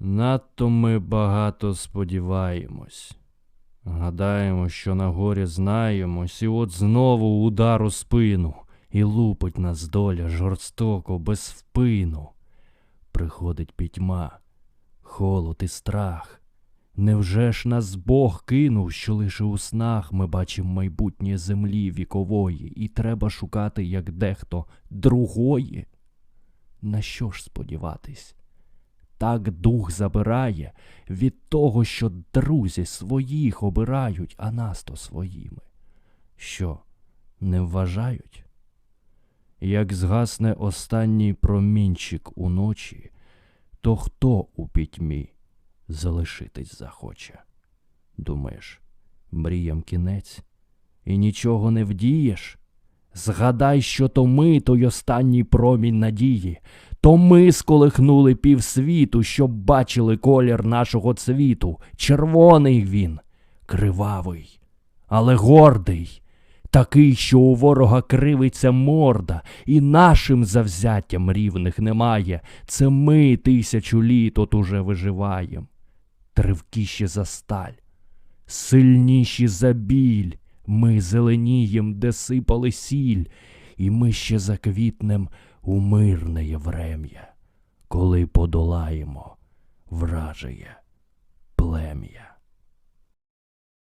Надто ми багато сподіваємось. Гадаємо, що на горі знаємось, і от знову удар у спину, і лупить нас доля жорстоко, без впину. Приходить пітьма, холод і страх. Невже ж нас Бог кинув, що лише у снах ми бачимо майбутнє землі вікової, і треба шукати, як дехто, другої? На що ж сподіватись? Так дух забирає від того, що друзі своїх обирають, а нас то своїми. Що, не вважають? Як згасне останній промінчик уночі, то хто у пітьмі залишитись захоче? Думаєш, мріям кінець, і нічого не вдієш? Згадай, що то ми той останній промінь надії, то ми сколихнули півсвіту, щоб бачили колір нашого цвіту. Червоний він, кривавий, але гордий, такий, що у ворога кривиться морда, і нашим завзяттям рівних немає. Це ми тисячу літ от уже виживаєм. Тривкіші за сталь, сильніші за біль. Ми зеленієм, де сипали сіль, і ми ще заквітнем у мирне врем'я, коли подолаємо вражеє плем'я.